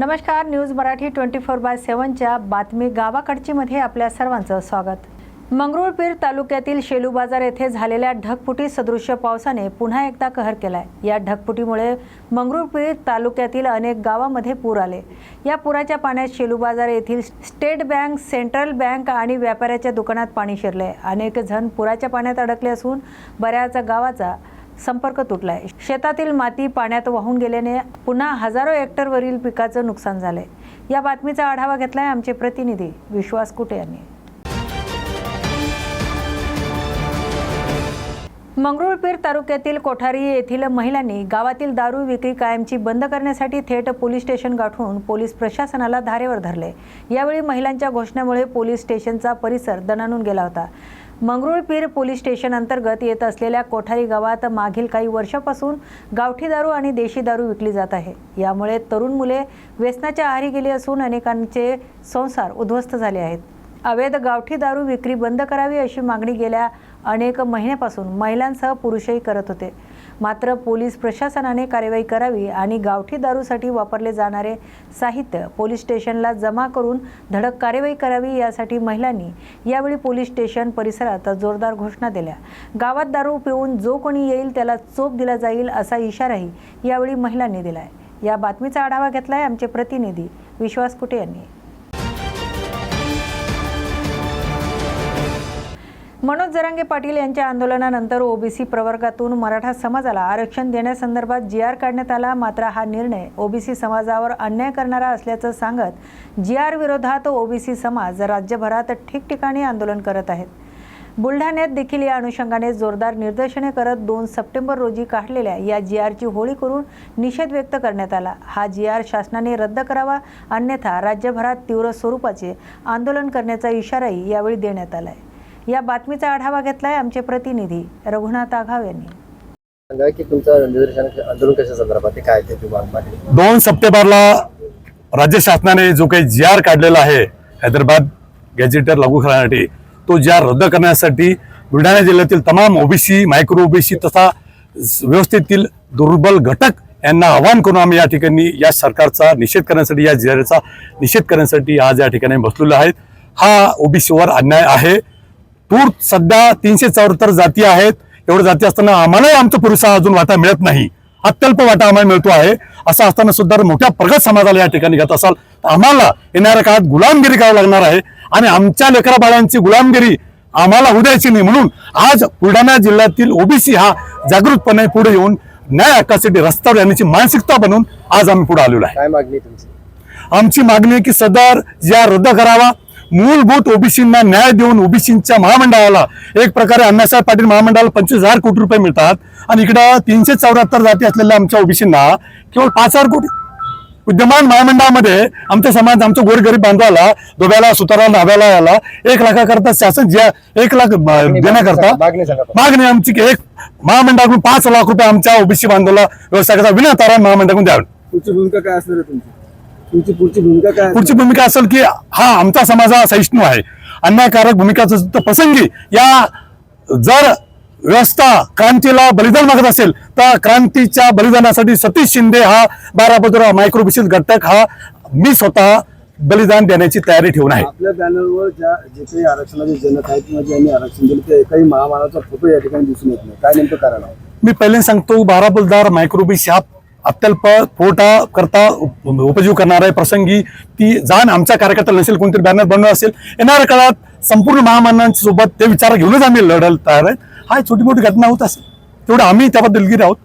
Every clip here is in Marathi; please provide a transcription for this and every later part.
नमस्कार news Marathi twenty four by सेवनच्या बातमी गावाकडचीमध्ये आपल्या सर्वांचं स्वागत. मंगरुळपीर तालुक्यातील शेलू बाजार येथे झालेल्या ढगफुटी सदृश्य पावसाने पुन्हा एकदा कहर केलाय. या ढगफुटीमुळे मंगरुळपीर तालुक्यातील अनेक गावामध्ये पूर आले. या पुराच्या पाण्यात शेलू बाजार येथील स्टेट बँक सेंट्रल बँक आणि व्यापाऱ्याच्या दुकानात पाणी शिरले अनेक जण पुराच्या पाण्यात अडकले असून बऱ्याच गावाचा संपर्क तुटलाय. शेतातील माती पाण्यात वाहून गेल्याने पुन्हा हजारो हेक्टरवरील पिकाचं नुकसान झालंय. या बातमीचा आढावा घेतलाय आमचे प्रतिनिधी विश्वास कुटे यांनी. मंगरुळपीर तालुक्यातील कोठारी येथील महिलांनी गावातील दारू विक्री कायमची बंद करण्यासाठी थेट पोलीस स्टेशन गाठून पोलीस प्रशासनाला धारेवर धरले. यावेळी महिलांच्या घोषणेमुळे पोलीस स्टेशनचा परिसर दणानून गेला होता. मंगरुळपीर पोलीस स्टेशन अंतर्गत येत असलेल्या कोठारी गावात मागील काही वर्षापासून गावठी दारू आणि देशी दारू विकली जात आहे. यामुळे तरुण मुले व्यसनाच्या आहारी गेली असून अनेकांचे संसार उद्ध्वस्त झाले आहेत. अवैध गावठी दारू विक्री बंद करावी अशी मागणी गेल्या अनेक महिन्यापासून महिलांसह पुरुषही करत होते. मात्र पोलीस प्रशासनाने कार्यवाही करावी आणि गावठी दारूसाठी वापरले जाणारे साहित्य पोलीस स्टेशनला जमा करून धडक कार्यवाही करावी यासाठी महिलांनी यावेळी पोलीस स्टेशन परिसरात जोरदार घोषणा दिल्या. गावात दारू पिऊन जो कोणी येईल त्याला चोप दिला जाईल असा इशाराही यावेळी महिलांनी दिलाय. या बातमीचा आढावा घेतलाय आमचे प्रतिनिधी विश्वास कुटे यांनी. मनोज जरांगे पाटील यांच्या आंदोलनानंतर ओबीसी प्रवर्गातून मराठा समाजाला आरक्षण देण्यासंदर्भात जी आर काढण्यात आला मात्र हा निर्णय ओबीसी समाजावर अन्याय करणारा असल्याचं सांगत जी आर विरोधात ओबीसी समाज राज्यभरात ठिकठिकाणी आंदोलन करत आहेत. बुलढाण्यात देखील या अनुषंगाने जोरदार निदर्शने करत दोन सप्टेंबर रोजी काढलेल्या या जी आरची होळी करून निषेध व्यक्त करण्यात आला. हा जी आर शासनाने रद्द करावा अन्यथा राज्यभरात तीव्र स्वरूपाचे आंदोलन करण्याचा इशाराही यावेळी देण्यात आला आहे या बातमीचा आढावा घेतलाय आमचे प्रतिनिधी रघुनाथ आघाव यांनी. सांगा की तुमचं निदर्शन आंदोलन कशा संदर्भात आहे? काय ते तुम्हाला माहिती दोन सप्टेंबरला राज्य शासनाने जो काही जी आर काढलेला आहे हैदराबाद गॅजेटर लागू करण्यासाठी तो जी आर रद्द करण्यासाठी बुलढाणा जिल्ह्यातील तमाम ओबीसी मायक्रो ओबीसी तथा व्यवस्थेतील दुर्बल घटक यांना आवाहन करून आम्ही या ठिकाणी या सरकारचा निषेध करण्यासाठी या जी आरचा निषेध करण्यासाठी आज या ठिकाणी बसलेलो आहेत. हा ओबीसीवर अन्याय आहे. तूर सध्या तीनशे चौऱ्याहत्तर जाती आहेत. एवढ्या जाती असताना आम्हालाही आमचा पुरेसा अजून वाटा मिळत नाही. अत्यल्प वाटा आम्हाला मिळतो आहे. असं असताना सुद्धा मोठ्या प्रगत समाजाला या ठिकाणी घेत असाल तर आम्हाला येणाऱ्या काळात गुलामगिरी करावी लागणार आहे. आणि आमच्या लेकरा बाळांची गुलामगिरी आम्हाला होऊ द्यायची नाही. म्हणून आज बुलढाणा जिल्ह्यातील ओबीसी हा जागृतपणे पुढे येऊन न्याय हक्कासाठी रस्त्यावर येण्याची मानसिकता बनून आज आम्ही पुढे आलेलो आहे. काय मागणी आहे तुमची? आमची मागणी आहे की सदर या रद्द करावा. मूलभूत ओबीसींना न्याय देऊन ओबीसींच्या महामंडळाला एक प्रकारे अण्णासाहेब पाटील महामंडळाला पंचवीस हजार कोटी रुपये मिळतात. आणि इकडं तीनशे चौऱ्याहत्तर जाती असलेल्या आमच्या ओबीसींना केवळ पाच हजार कोटी. विद्यमान महामंडळामध्ये आमचा समाज आमच्या गोरगरीब बांधवाला धोब्याला सुतारा नाव्याला याला एक लाखाकरता शासन ज्या एक लाख देण्याकरता मागणी आमची की एक महामंडळाकडून पाच लाख रुपये आमच्या ओबीसी बांधवाला व्यवसायाचा विनातारण महामंडळाकडून द्यावे. भूमिका काय असणार आहे तुमची? तुमची पुढची भूमिका काय पुढची भूमिका असेल की हा आमचा समाज हा सहिष्णू आहे. अन्यायकारक भूमिकाचं प्रसंगी या जर व्यवस्था क्रांतीला बलिदान मागत असेल तर क्रांतीच्या बलिदानासाठी सतीश शिंदे हा बारा बदरा मायक्रोबिसिस घटक हा मी स्वतः बलिदान देण्याची तयारी ठेवून आहे. आपल्या बॅनरवर ज्या जे काही आरक्षणाचे जनक आहेत किंवा ज्यांनी आरक्षण दिलं ते एकाही महामानाचा फोटो या ठिकाणी दिसून येत नाही. काय नेमकं कारण आहे? मी पहिले सांगतो बारा बलदार मायक्रोबिस ह्या अत्यल्प पोटा करता उप- उपजीव करणार आहे. प्रसंगी ती जाण आमच्या कार्यकर्त्याला नसेल कोणतरी बॅनर बनवलं असेल येणाऱ्या काळात संपूर्ण महामानांच्या सोबत ते विचार घेऊनच आम्ही लढायला तयार आहे. हा छोटी मोठी घटना होत असेल. तेवढं आम्ही त्याबद्दल गिर आहोत.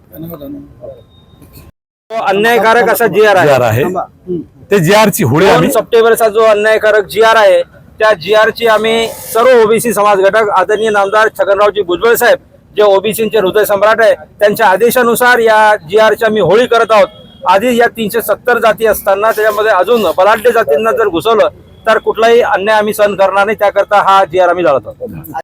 तो अन्यायकारक असा जी आर आहे. आर. ते जी आरची होळी आम्ही सप्टेंबरचा जो अन्यायकारक जी आर आहे त्या जी आर ची आम्ही सर्व ओबीसी समाज घटक आदरणीय नामदार छगनरावजी भुजबळ साहेब जे ओबीसीचे हृदय सम्राट आहे त्यांच्या आदेशानुसार या जी आरच्या आम्ही होळी करत आहोत. आधी या तीनशे सत्तर जाती असताना त्याच्यामध्ये अजून बलाढ्य जातींना जर घुसवलं तर कुठलाही अन्याय आम्ही सहन करणार नाही. त्याकरता हा जी आर आम्ही लढत आहोत.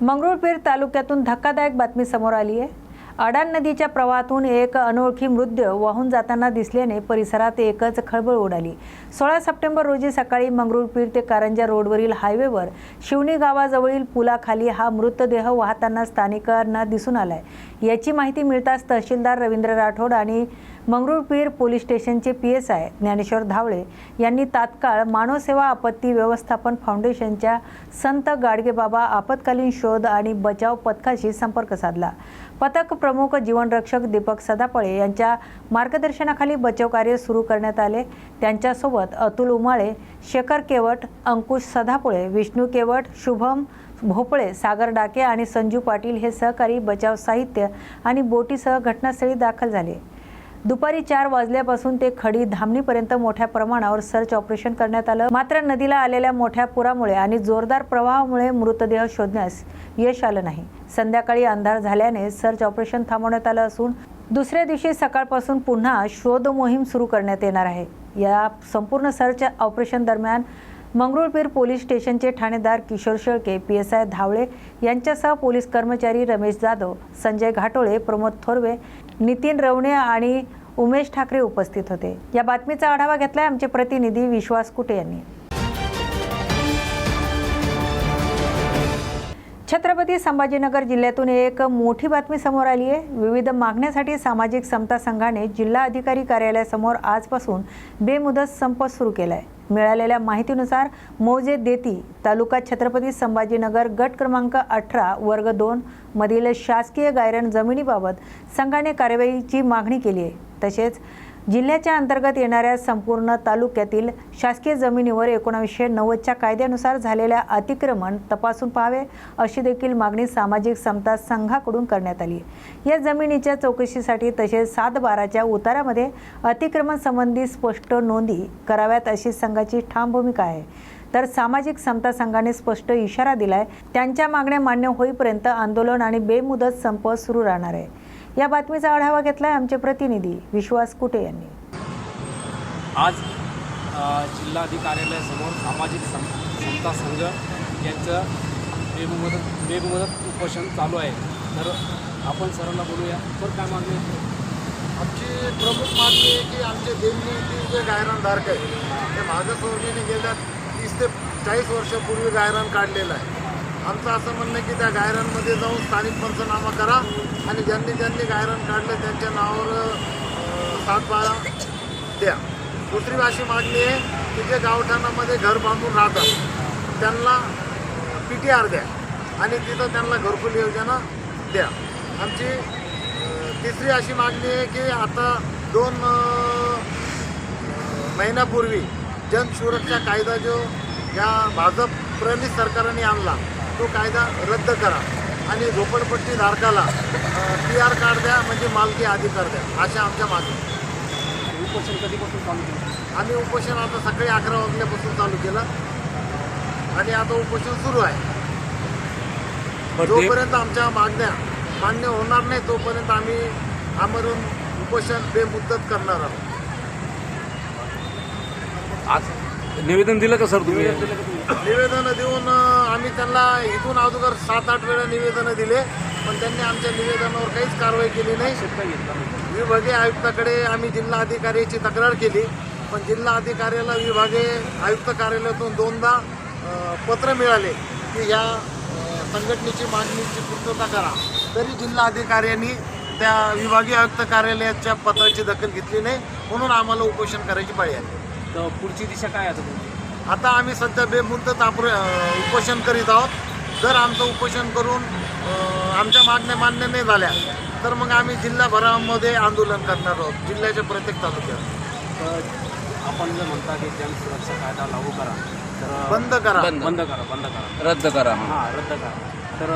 मंगरुळपीर तालुक्यातून धक्कादायक बातमी समोर आली आहे. अडाण नदीच्या प्रवाहातून एक अनोळखी मृद्य वाहून जाताना दिसल्याने परिसरात एकच खळबळ उडाली. सोळा सप्टेंबर रोजी सकाळी मंगरुळपीर ते कारंजा रोडवरील हायवेवर शिवणी गावाजवळील पुलाखाली हा मृतदेह वाहताना स्थानिकांना दिसून आलाय. याची माहिती मिळताच तहसीलदार रवींद्र राठोड आणि मंगरुळपीर पोलीस स्टेशनचे P S I Dnyaneshwar Dhawale यांनी तात्काळ मानवसेवा आपत्ती व्यवस्थापन फाउंडेशनच्या संत गाडगेबाबा आपत्कालीन शोध आणि बचाव पथकाशी संपर्क साधला. पथक प्रमुख जीवनरक्षक दीपक सदापळे यांच्या मार्गदर्शनाखाली बचाव कार्य सुरू करण्यात आले. त्यांच्यासोबत अतुल उमाळे शेखर केवट अंकुश सदापुळे विष्णू केवट शुभम भोपळे सागर डाके आणि संजू पाटील हे सहकारी बचाव साहित्य आणि बोटीसह घटनास्थळी दाखल झाले. दुपारी चार वाजल्यापासून ते खडी धामणीपर्यंत मोठ्या प्रमाणावर सर्च ऑपरेशन करण्यात आलं. मात्र नदीला आलेल्या मोठ्या पुरामुळे आणि जोरदार प्रवाहामुळे मृतदेह शोधण्यास यश आलं नाही. संध्याकाळी अंधार झाल्याने सर्च ऑपरेशन थांबवण्यात आलं असून दुसऱ्या दिवशी सकाळपासून पुन्हा शोध मोहीम सुरू करण्यात येणार आहे. या संपूर्ण सर्च ऑपरेशन दरम्यान मंगरुळपीर पोलीस स्टेशनचे ठाणेदार Kishor Shelke P S I Dhawale यांच्यासह पोलीस कर्मचारी रमेश जाधव संजय घाटोळे प्रमोद थोरवे नितीन रवणे आणि उमेश ठाकरे उपस्थित होते. या बातमीचा आढावा घेतलाय आमचे प्रतिनिधी विश्वास कुटे यांनी. छत्रपती संभाजीनगर जिल्ह्यातून एक मोठी बातमी समोर आली आहे. विविध मागण्यासाठी सामाजिक समता संघाने जिल्हा अधिकारी कार्यालयासमोर आजपासून बेमुदत संप सुरू केला आहे मिळालेल्या माहितीनुसार मौजे देती तालुका छत्रपती संभाजीनगर गट क्रमांक अठरा वर्ग दोन मधील शासकीय गायरन जमिनीबाबत संघाने कार्यवाहीची मागणी केली आहे. तसेच जिल्ह्याच्या अंतर्गत येणाऱ्या संपूर्ण तालुक्यातील शासकीय जमिनीवर एकोणावीसशे नव्वदच्या कायद्यानुसार झालेल्या अतिक्रमण तपासून पाहावे अशी देखील मागणी सामाजिक समता संघाकडून करण्यात आली. या जमिनीच्या चौकशीसाठी तसेच सात बाराच्या उतारामध्ये अतिक्रमण संबंधी स्पष्ट नोंदी कराव्यात अशी संघाची ठाम भूमिका आहे. तर सामाजिक समता संघाने स्पष्ट इशारा दिलाय त्यांच्या मागण्या मान्य होईपर्यंत आंदोलन आणि बेमुदत संप सुरू राहणार आहे. या बातमीचा आढावा घेतलाय आमचे प्रतिनिधी विश्वास कुटे यांनी. आज जिल्हाधिकारी कार्यालयासमोर सामाजिक सम समता संघ यांचं बेमुदत बेमुदत उपोषण चालू आहे. तर आपण सरांना बोलूया. तर काय मागणी आहे? आमची प्रमुख मागणी आहे की आमचे देवनीतील जे गायरानधारक आहे ते मागासवर्गीने गेल्या तीस ते चाळीस वर्षापूर्वी गायरान काढलेलं आहे. आमचं असं म्हणणं की त्या गायरांमध्ये जाऊन स्थानिक पंचनामा करा आणि ज्यांनी ज्यांनी गायरान काढलं त्यांच्या नावावर सातबारा द्या. दुसरी अशी मागणी आहे की जे गावठाणामध्ये घर बांधून राहतात त्यांना पी टी आर द्या आणि तिथं त्यांना घरकुल योजना द्या. आमची तिसरी अशी मागणी आहे की आता दोन महिन्यापूर्वी जनसुरक्षा कायदा जो या भाजप प्रणित सरकारने आणला तो कायदा रद्द करा आणि झोपडपट्टी धारकाला पी आर कार्ड द्या म्हणजे मालकी अधिकार द्या अशा आमच्या मागणी उपोषण कधीपासून चालू केलं? आम्ही उपोषण आता सकाळी अकरा वाजल्यापासून चालू केलं. आणि आता उपोषण सुरू आहे. जोपर्यंत आमच्या मागण्या मान्य होणार नाही तोपर्यंत आम्ही आमरून उपोषण बेमुदत करणार आहोत. आज निवेदन दिलं का सर तुम्ही? निवेदनं देऊन आम्ही त्यांना इथून अगोदर सात आठ वेळा निवेदनं दिले पण त्यांनी आमच्या निवेदनावर काहीच कारवाई केली नाही. विभागीय आयुक्ताकडे आम्ही जिल्हा अधिकाऱ्याची तक्रार केली पण जिल्हा अधिकाऱ्याला विभागीय आयुक्त कार्यालयातून दोनदा पत्र मिळाले की या अं, संघटनेची मागणीची पूर्तता करा. तरी जिल्हा अधिकाऱ्यांनी त्या विभागीय आयुक्त कार्यालयाच्या पत्राची दखल घेतली नाही म्हणून आम्हाला उपोषण करायची पाळी आली. तर पुढची दिशा काय आहे आता तुमची आता आम्ही सध्या बेमुदत आप्र अं, उपोषण करीत आहोत जर आमचं उपोषण करून अं, आमच्या मागण्या मान्य नाही झाल्या तर मग आम्ही जिल्हाभरामध्ये आंदोलन करणार आहोत जिल्ह्याच्या प्रत्येक तालुक्यात तर आपण जर म्हणता की जनसुरक्षा कायदा लागू करा तर बंद करा बंद. बंद करा बंद करा रद्द करा हा. रद्द करा तर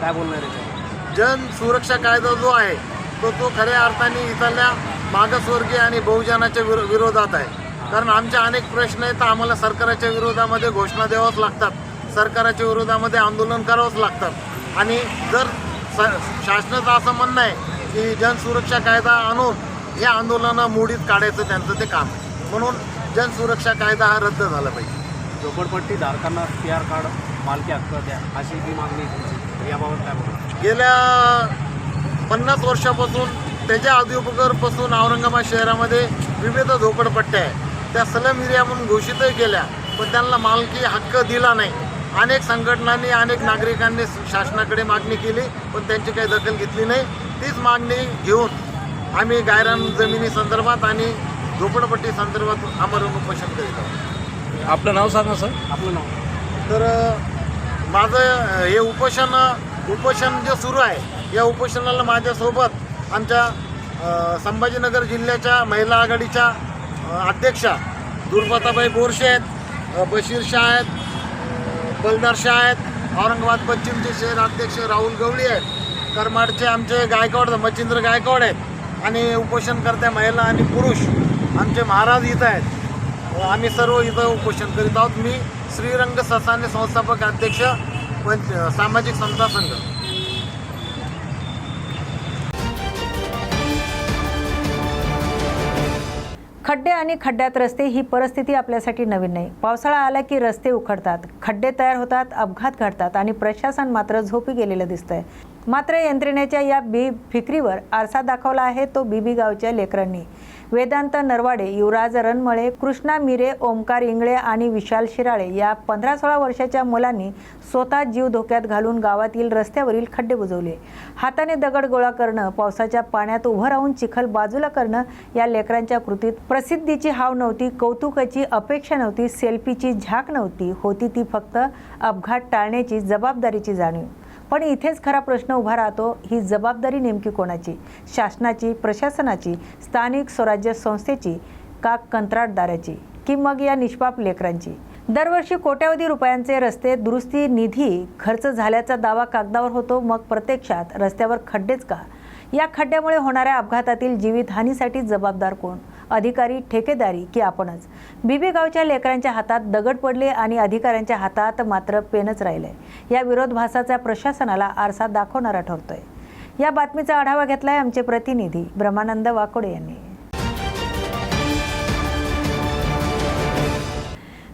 काय बोलणार आहे त्याच्यावर? जन सुरक्षा कायदा जो आहे तो तो खऱ्या अर्थाने इथल्या मागासवर्गीय आणि बहुजनाच्या विरो विरोधात आहे. कारण आमचे अनेक प्रश्न आहेत तर आम्हाला सरकारच्या विरोधामध्ये घोषणा द्याव्याच लागतात. सरकारच्या विरोधामध्ये आंदोलन करावंच लागतात. आणि जर स शासनाचं असं म्हणणं आहे की जनसुरक्षा कायदा आणून हे आंदोलनं मोडीत काढायचं त्यांचं ते काम. म्हणून जनसुरक्षा कायदा हा रद्द झाला पाहिजे. झोपडपट्टी धारकांना पी आर कार्ड मालकी हक्क द्या अशी ही मागणी याबाबत काय गेल्या पन्नास वर्षापासून त्याच्या अगोदरपासून औरंगाबाद शहरामध्ये विविध झोपडपट्ट्या आहे त्या सलम एरिया म्हणून घोषितही केल्या पण त्यांना मालकी हक्क दिला नाही. अनेक संघटनांनी अनेक नागरिकांनी शासनाकडे मागणी केली पण त्यांची काही दखल घेतली नाही. तीच मागणी घेऊन आम्ही गायरान जमिनी संदर्भात आणि झोपडपट्टी संदर्भात आमरण उपोषण करीत आहोत. आपलं नाव सांगा सर. आपलं नाव. तर माझं हे उपोषण उपोषण जे सुरू आहे या उपोषणाला माझ्यासोबत आमच्या संभाजीनगर जिल्ह्याच्या महिला आघाडीच्या अध्यक्षा दुर्गाताबाई बोरशे आहेत बशीर शाह आहेत बलदार शाह आहेत औरंगाबाद पश्चिमचे शहर अध्यक्ष राहुल गवळी आहेत करमाडचे आमचे गायकवाड मच्छिंद्र गायकवाड आहेत आणि उपोषणकर्त्या महिला आणि पुरुष आमचे महाराज इथं आहेत. आम्ही सर्व इथं उपोषण करीत आहोत. मी श्रीरंग ससाने संस्थापक अध्यक्ष पंच सामाजिक समता संघ. खड्डे आणि खड्ड्यात रस्ते ही परिस्थिती आपल्यासाठी नवीन नाही. पावसाळा आला की रस्ते उखडतात खड्डे तयार होतात अपघात घडतात आणि प्रशासन मात्र झोपी गेलेलं दिसतंय. मात्र यंत्रणेच्या या बी फिक्रीवर आरसा दाखवला आहे तो बीबी गावच्या लेकरांनी. वेदांत नरवाडे युवराज रणमळे कृष्णा मिरे ओमकार इंगळे आणि विशाल शिराळे या पंधरा सोळा वर्षाच्या मुलांनी स्वतः जीव धोक्यात घालून गावातील रस्त्यावरील खड्डे बुजवले. हाताने दगड गोळा करणं पावसाच्या पाण्यात उभं राहून चिखल बाजूला करणं या लेकरांच्या कृतीत प्रसिद्धीची हाव नव्हती कौतुकाची अपेक्षा नव्हती सेल्फीची झाक नव्हती होती ती फक्त अपघात टाळण्याची जबाबदारीची जाणीव. पण इथेच खरा प्रश्न उभा राहतो ही जबाबदारी नेमकी कोणाची? शासनाची प्रशासनाची स्थानिक स्वराज्य संस्थेची का कंत्राटदाराची? की मग या निष्पाप लेकरांची? दरवर्षी कोट्यावधी रुपयांचे रस्ते दुरुस्ती निधी खर्च झाल्याचा दावा कागदावर होतो मग प्रत्यक्षात रस्त्यावर खड्डेच का? या खड्ड्यामुळे होणाऱ्या अपघातातील जीवितहानीसाठी जबाबदार कोण? अधिकारी ठेकेदारी की आपणच. बीबी गावच्या लेकरांच्या हातात दगड पडले आणि अधिकाऱ्यांच्या हातात मात्र पेनच राहिले. या विरोधभासाचा प्रशासनाला आरसा दाखवणारा ठरतोय. या बातमीचा आढावा घेतलाय आमचे प्रतिनिधी ब्रह्मानंद वाकोडे यांनी.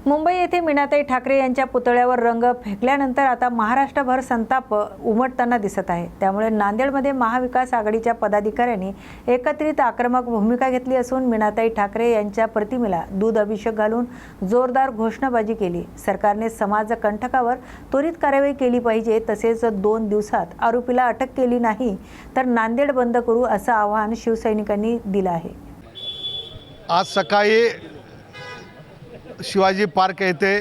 मुंबई येथे मीनाताई ठाकरे यांच्या पुतळ्यावर रंग फेकल्यानंतर आता महाराष्ट्रभर संताप उमटताना दिसत आहे. त्यामुळे नांदेडमध्ये महाविकास आघाडीच्या पदाधिकाऱ्यांनी एकत्रित आक्रमक भूमिका घेतली असून मीनाताई ठाकरे यांच्या प्रतिमेला दूध अभिषेक घालून जोरदार घोषणाबाजी केली. सरकारने समाजकंठकावर त्वरित कारवाई केली पाहिजे तसेच दोन दिवसात आरोपीला अटक केली नाही तर नांदेड बंद करू असं आवाहन शिवसैनिकांनी दिलं आहे. आज सकाळी शिवाजी पार्क येथे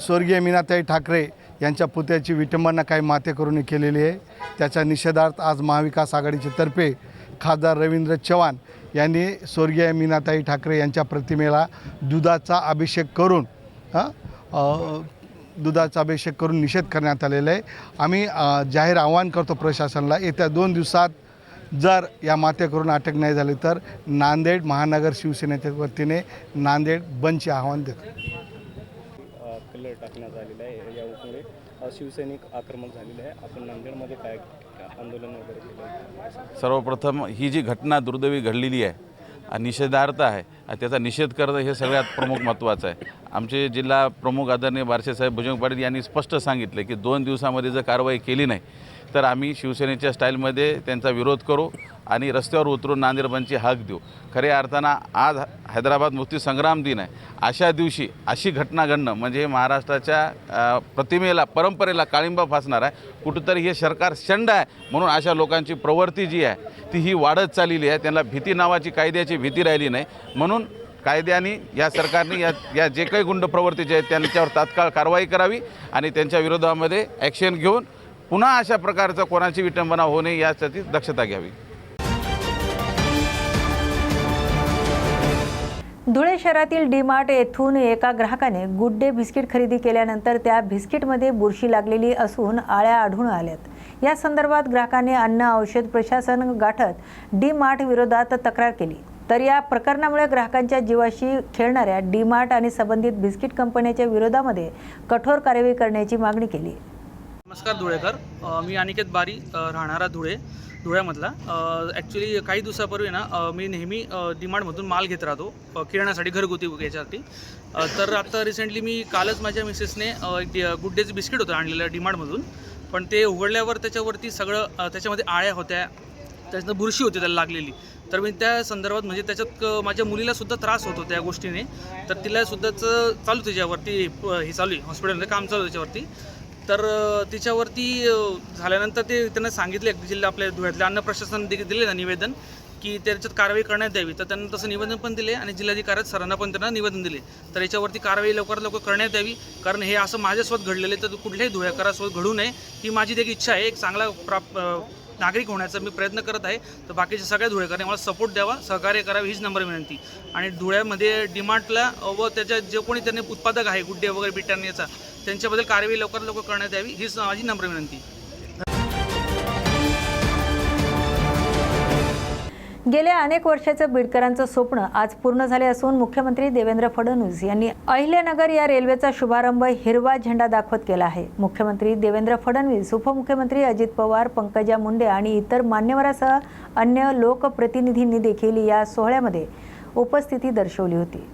स्वर्गीय मीनाताई ठाकरे यांच्या पुत्याची विटंबना काही मातेकरूंनी केलेली आहे. त्याच्या निषेधार्थ आज महाविकास आघाडीचे तर्फे खासदार रवींद्र चव्हाण यांनी स्वर्गीय मीनाताई ठाकरे यांच्या प्रतिमेला दुधाचा अभिषेक करून हां दुधाचा अभिषेक करून निषेध करण्यात आलेला आहे. आम्ही जाहीर आवाहन करतो प्रशासनाला येत्या दोन दिवसात जर या मातेकरून अटक नाही झाली तर नांदेड महानगर शिवसेनेच्या वतीने नांदेड बंदचे आवाहन देतो. कलर टाकण्यात आलेला आहे यामुळे शिवसैनिक आक्रमक झालेले आहे. आपण नांदेडमध्ये काय आंदोलन वगैरे केलं? सर्वप्रथम ही जी घटना दुर्दैवी घडलेली आहे आणि निषेधार्थ आहे आणि त्याचा निषेध करणं हे सगळ्यात प्रमुख महत्त्वाचं आहे. आमचे जिल्हा प्रमुख आदरणीय बारशेसाहेब भुजंग पाटील यांनी स्पष्ट सांगितले की दोन दिवसामध्ये जर कारवाई केली नाही तर आम्ही शिवसेनेच्या स्टाईलमध्ये त्यांचा विरोध करू आणि रस्त्यावर उतरून नांदेडबंदची हाक देऊ. खऱ्या अर्थानं आज हैदराबाद मुक्ती संग्राम दिन आहे. अशा दिवशी अशी घटना घडणं म्हणजे महाराष्ट्राच्या प्रतिमेला परंपरेला काळिंबा फासणार आहे. कुठंतरी हे सरकार शंड आहे म्हणून अशा लोकांची प्रवृत्ती जी आहे ती ही वाढत चाललेली आहे. त्यांना भीती नावाची कायद्याची भीती राहिली नाही. म्हणून कायद्याने या सरकारने या या जे काही गुंड प्रवृत्तीचे आहेत त्यांच्यावर तात्काळ कारवाई करावी आणि त्यांच्या विरोधामध्ये ॲक्शन घेऊन पुन्हा अशा प्रकारचं कोणाची विटंबना होऊ नये यासाठी दक्षता घ्यावी. धुळे शहरातील डी मार्ट येथून एका ग्राहकाने गुड डे बिस्किट खरेदी केल्यानंतर त्या बिस्किटमध्ये बुरशी लागलेली असून आळ्या आढळून आल्यात. या संदर्भात ग्राहकाने अन्न औषध प्रशासन गाठत डी मार्ट विरोधात तक्रार केली. तर या प्रकरणामुळे ग्राहकांच्या जीवाशी खेळणाऱ्या डी मार्ट आणि संबंधित बिस्किट कंपन्याच्या विरोधामध्ये कठोर कारवाई करण्याची मागणी केली. नमस्कार धुळेकर. मी अनिकेत बारी राहणारा धुळे धुळ्यामधला. ॲक्च्युली काही दिवसापूर्वी ना मी नेहमी डिमांडमधून माल घेत राहतो अ, किराण्यासाठी घरगुती याच्यासाठी. तर आता रिसेंटली मी कालच माझ्या मिसेसने एक गुड डेचं बिस्किट होतं आणलेलं डिमांडमधून पण ते उघडल्यावर त्याच्यावरती सगळं त्याच्यामध्ये आळ्या होत्या त्याच्यात बुरशी होती त्याला लागलेली. तर मी त्या संदर्भात म्हणजे त्याच्यात माझ्या मुलीलासुद्धा त्रास होतो त्या गोष्टीने. तर तिला सुद्धाच चालू त्याच्यावरती हे चालू आहे हॉस्पिटलमध्ये काम चालू आहे त्याच्यावरती. तर तिच्यावरती झाल्यानंतर ते त्यांना सांगितले जिल्हा आपल्या धुळ्यातल्या अन्न प्रशासन दि- दिले ना निवेदन की त्याच्यात कारवाई करण्यात यावी. तर त्यांना तसं निवेदन पण दिले आणि जिल्हाधिकारी सरांना पण त्यांना निवेदन दिले. तर याच्यावरती कारवाई लवकरात लवकर करण्यात यावी कारण हे असं माझ्यासोबत घडलेलं आहे तर कुठल्याही धुळ्याकारासोबत घडू नये. ही माझी देखील इच्छा आहे एक चांगला प्राप नागरिक होण्याचा मी प्रयत्न करत आहे. तर बाकीच्या सगळ्या धुळेकरांनी मला सपोर्ट द्यावा सहकार्य करावे हीच नंबर विनंती. आणि धुळ्यामध्ये डिमांडला व त्याच्या जे कोणी त्यांनी उत्पादक आहे गुड्डे वगैरे बिटाण्याचा त्यांच्याबद्दल कारवाई लवकरात लवकर करण्यात यावी हीच माझी नम्र विनंती. गेल्या अनेक वर्षाचं बीडकरांचं स्वप्न आज पूर्ण झाले असून मुख्यमंत्री देवेंद्र फडणवीस यांनी अहिल्यानगर या रेल्वेचा शुभारंभ हिरवा झेंडा दाखवत केला आहे. मुख्यमंत्री देवेंद्र फडणवीस उपमुख्यमंत्री अजित पवार पंकजा मुंडे आणि इतर मान्यवरासह अन्य लोकप्रतिनिधींनी देखील या सोहळ्यामध्ये उपस्थिती दर्शवली होती.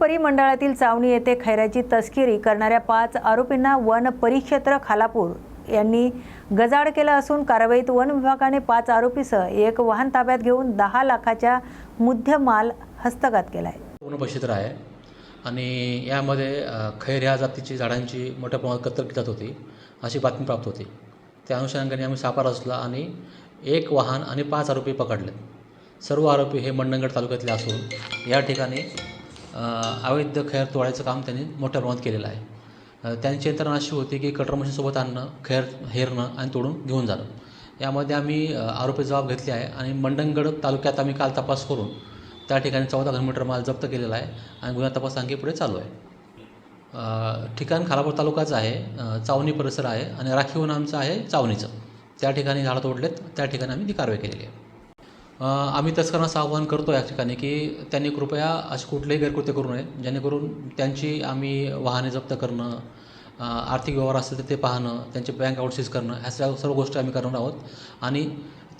परिमंडळातील चावणी येथे खैराची तस्किरी करणाऱ्या पाच आरोपींना वन परिक्षेत्र खालापूर यांनी गजाड केला असून कारवाईत वन विभागाने पाच आरोपीसह एक वाहन ताब्यात घेऊन दहा लाखाच्या मुद्देमाल हस्तगत केला आहे पूर्ण आहे. आणि यामध्ये खैर ह्या जातीची झाडांची मोठ्या प्रमाणात कत्तल केली जात होती अशी बातमी प्राप्त होती. त्या अनुषंगाने आम्ही सापा रचला आणि एक वाहन आणि पाच आरोपी पकडले. सर्व आरोपी हे मंडणगड तालुक्यातले असून या ठिकाणी अवैध खैर तोडायचं काम त्यांनी मोठ्या प्रमाणात केलेलं आहे. त्यांची यंत्रणा अशी होती की कटर मशीनसोबत आणणं खैर हेरणं आणि तोडून घेऊन जाणं. यामध्ये आम्ही आरोपी जबाब घेतली आहे आणि मंडणगड तालुक्यात आम्ही काल तपास करून त्या ठिकाणी चौदा किलोमीटर माल जप्त केलेला आहे आणि गुन्हा तपास आणखी पुढे चालू आहे. ठिकाण खालापूर तालुकाचं आहे चावणी परिसर आहे आणि राखीवन आमचं आहे चावणीचं. त्या ठिकाणी झाडं तोडलेत त्या ठिकाणी आम्ही ती कारवाई केलेली आहे. आम्ही तस्करांना आवाहन करतो या ठिकाणी की त्यांनी कृपया असे कुठलेही गैरकृत्य करू नये जेणेकरून त्यांची आम्ही वाहने जप्त करणं आर्थिक व्यवहार असतील तर ते पाहणं त्यांचे बँक अकाउंट सीज करणं ह्या सर्व सर्व गोष्टी आम्ही करणार आहोत. आणि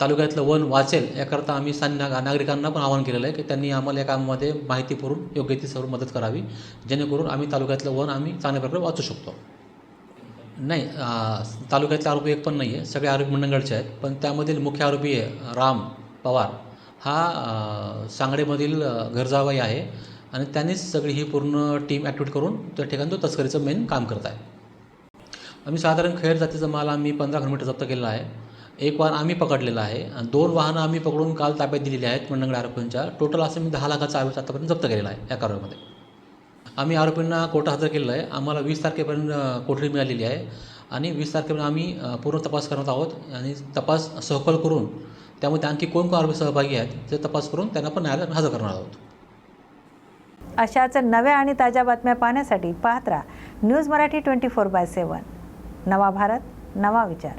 तालुक्यातलं वन वाचेल याकरता आम्ही सान्या नागरिकांना पण आवाहन केलेलं आहे की त्यांनी आम्हाला या कामामध्ये माहिती पुरून योग्य ती सर्व मदत करावी जेणेकरून आम्ही तालुक्यातलं वन आम्ही चांगल्या प्रकारे वाचू शकतो. नाही तालुक्यातले आरोपी एक पण नाही आहे सगळे आरोपी मंडळचे आहेत पण त्यामधील मुख्य आरोपी आहे राम. पवार. हा सांगडेमधील अ, घरजावाई आहे आणि त्यांनीच सगळी ही पूर्ण टीम ॲक्टिवेट करून त्या ठिकाणी तो तस्करीचं मेन काम करत आहे. आम्ही साधारण खैर जातीचा माल आम्ही पंधरा किलोमीटर जप्त केलेला आहे. एक वाहन आम्ही पकडलेलं आहे आणि दोन वाहनं आम्ही पकडून काल ताब्यात दिलेली आहेत मंडंगड आरोपींच्या. टोटल असं मी दहा लाखाचा आरोप आतापर्यंत जप्त केलेला आहे या कारवाईमध्ये. आम्ही आरोपींना कोर्टात हजर केलेलं आहे. आम्हाला वीस तारखेपर्यंत कोठडी मिळालेली आहे आणि वीस तारखेपर्यंत आम्ही पूर्ण तपास करत आहोत आणि तपास सखोल करून त्यामध्ये आणखी कोण कोण आरोपी सहभागी आहेत ते तपास करून त्यांना पण न्यायालयात हजर करणार आहोत. अशाच नव्या आणि ताज्या बातम्या पाहण्यासाठी पाहत राहा. News Marathi twenty four by seven. नवा भारत नवा विचार.